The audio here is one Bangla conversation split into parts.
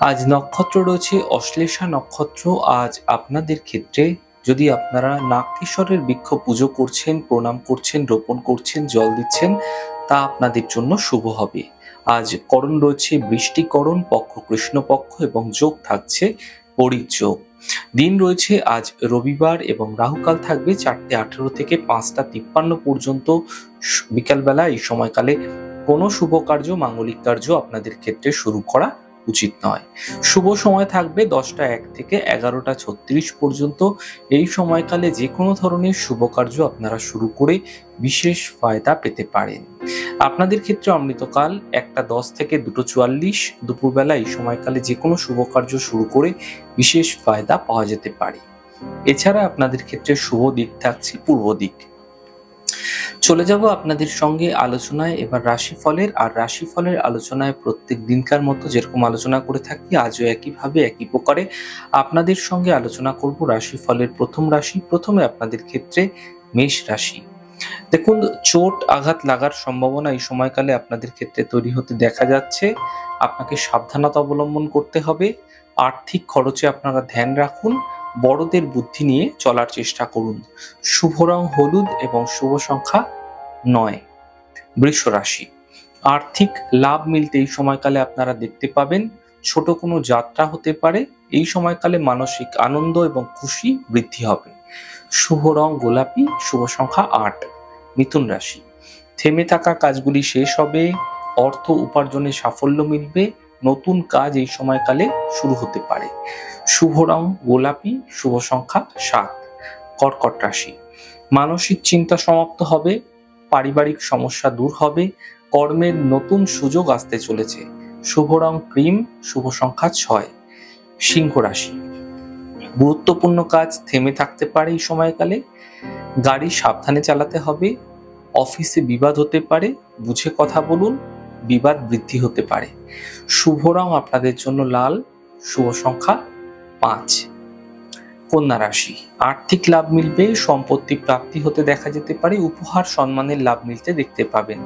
আজ নক্ষত্র রয়েছে অশ্লেষা নক্ষত্র। আজ আপনাদের ক্ষেত্রে যদি আপনারা নাগকেশ্বরের বৃক্ষ পুজো করছেন, প্রণাম করছেন, রোপণ করছেন, জল দিচ্ছেন, তা আপনাদের জন্য শুভ হবে। আজ করণ রয়েছে বৃষ্টিকরণ, পক্ষ কৃষ্ণপক্ষ এবং যোগ থাকছে পরিযোগ। দিন রয়েছে আজ রবিবার এবং রাহুকাল থাকবে চারটে আঠেরো থেকে পাঁচটা তিপ্পান্ন পর্যন্ত। বিকালবেলা এই সময়কালে কোনো শুভ কার্য, মাঙ্গলিক কার্য আপনাদের ক্ষেত্রে শুরু করা উচিত নয়। শুভ সময় থাকবে দশটা এক থেকে এগারোটা ছত্রিশ পর্যন্ত। এই সময়কালে যে কোনো ধরনের শুভ কার্য আপনারা শুরু করে বিশেষ ফায়দা পেতে পারেন। আপনাদের ক্ষেত্রে অমৃতকাল একটা দশ থেকে দুটো চুয়াল্লিশ দুপুরবেলা এই সময়কালে যে কোনো শুভ কার্য শুরু করে বিশেষ ফায়দা পাওয়া যেতে পারে। এছাড়া আপনাদের ক্ষেত্রে শুভ দিক থাকছে পূর্ব দিক। চলে যাব আপনাদের সঙ্গে আলোচনায়। এবার রাশিফলের আর রাশিফলের আলোচনায় প্রত্যেক দিনকার মতো যেরকম আলোচনা করে থাকি, আজও একইভাবে একই প্রকারে আপনাদের সঙ্গে আলোচনা করব রাশিফলের প্রথম রাশি। প্রথমে আপনাদের ক্ষেত্রে মেষ রাশি। দেখুন, চোট, আঘাত লাগার সম্ভাবনা এই সময়কালে আপনাদের ক্ষেত্রে তৈরি হতে দেখা যাচ্ছে। আপনাকে সাবধানতা অবলম্বন করতে হবে। আর্থিক খরচে আপনারা ধ্যান রাখুন। বড়দের বুদ্ধি নিয়ে চলার চেষ্টা করুন। শুভ রং হলুদ এবং শুভ সংখ্যা নয়। বৃষ রাশি। আর্থিক লাভ মিলতে এই সময়কালে আপনারা দেখতে পাবেন, ছোট কোনো যাত্রা হতে পারে, এই সময়কালে মানসিক আনন্দ এবং খুশি বৃদ্ধি হবে। শুভ রং গোলাপি, শুভ সংখ্যা আট। মিথুন রাশি। থেমে থাকা কাজগুলি শেষ হবে, অর্থ উপার্জনে সাফল্য মিলবে নতুন কাজ এই সময়কালে শুরু হতে পারে। শুভ রং, গোলাপি, শুভ সংখ্যা সাত, কর্কট রাশি। মানসিক চিন্তা সমাপ্ত হবে, পারিবারিক সমস্যা দূর হবে, কর্মের নতুন সুযোগ আসতে চলেছে। শুভ রং ক্রিম, শুভ সংখ্যা ছয়, সিংহ রাশি। গুরুত্বপূর্ণ কাজ থেমে থাকতে পারে এই সময়কালে। গাড়ি সাবধানে চালাতে হবে, অফিসে বিবাদ হতে পারে, বুঝে কথা বলুন বিবাদ বৃদ্ধি হতে পারে। শুভ রং আপনাদের জন্য লাল, শুভ সংখ্যা পাঁচ। কন্যা রাশি, আর্থিক লাভ মিলবে, সম্পত্তি প্রাপ্তি হতে দেখা যেতে পারে, উপহার সম্মানের লাভ মিলতে দেখতে পাবেন।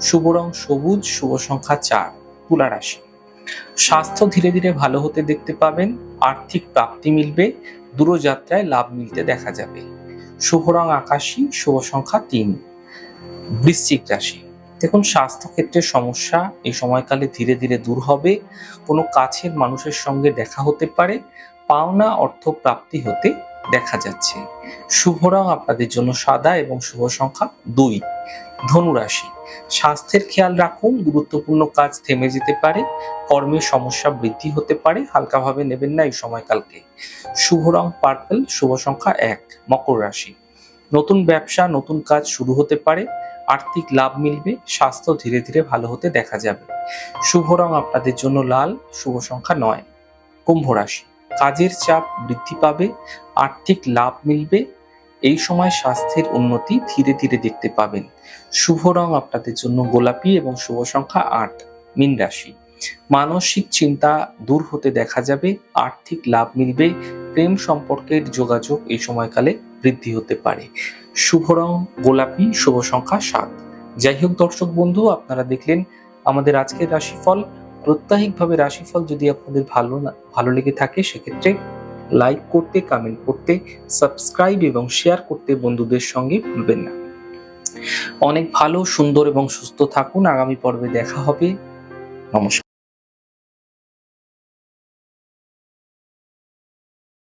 শুভ রং সবুজ, শুভ সংখ্যা চার, তুলা রাশি। স্বাস্থ্য ধীরে ধীরে ভালো হতে দেখতে পাবেন, আর্থিক প্রাপ্তি মিলবে, দূরযাত্রায় লাভ মিলতে দেখা যাবে। শুভ রং আকাশী, শুভ সংখ্যা তিন। বৃশ্চিক রাশি দেখুন স্বাস্থ্য ক্ষেত্রে সমস্যা এই সময়কালে ধীরে ধীরে দূর হবে। কোনো কাছের মানুষের সঙ্গে দেখা হতে পারে, পাওনা অর্থ প্রাপ্তি হতে দেখা যাচ্ছে। শুভ রং আপনাদের জন্য সাদা এবং শুভ সংখ্যা দুই। ধনুরাশি স্বাস্থ্যের খেয়াল রাখুন, গুরুত্বপূর্ণ কাজ থেমে যেতে পারে, কর্মের সমস্যা বৃদ্ধি হতে পারে, হালকাভাবে নেবেন না এই সময়কালকে। শুভ রং পার্পল, শুভ সংখ্যা এক, মকর রাশি। নতুন ব্যবসা, নতুন কাজ শুরু হতে পারে আর্থিক লাভ মিলবে, স্বাস্থ্য ধীরে ধীরে ভালো হতে দেখা যাবে। শুভ রং আপনাদের জন্য লাল, শুভ সংখ্যা নয়। কুম্ভ রাশি, কাজের চাপ বৃদ্ধি পাবে, আর্থিক লাভ মিলবে, এই সময় স্বাস্থ্যের উন্নতি ধীরে ধীরে দেখতে পাবেন। শুভ রং আপনাদের জন্য গোলাপি এবং শুভ সংখ্যা আট, মীন রাশি। মানসিক চিন্তা দূর হতে দেখা যাবে, আর্থিক লাভ মিলবে, প্রেম সম্পর্কের যোগাযোগ এই সময়কালে বৃদ্ধি হতে পারে। শুভ রং, গোলাপি, শুভ সংখ্যা সাত। যাই হোক দর্শক বন্ধু, আপনারা দেখলেন আমাদের আজকের রাশিফল। প্রত্যাহিকভাবে রাশিফল যদি আপনাদের ভালো না, ভালো লেগে থাকে, সেক্ষেত্রে লাইক করতে কমেন্ট করতে, সাবস্ক্রাইব এবং শেয়ার করতে বন্ধুদের সঙ্গে ভুলবেন না। অনেক ভালো, সুন্দর এবং সুস্থ থাকুন। আগামী পর্বে দেখা হবে। নমস্কার।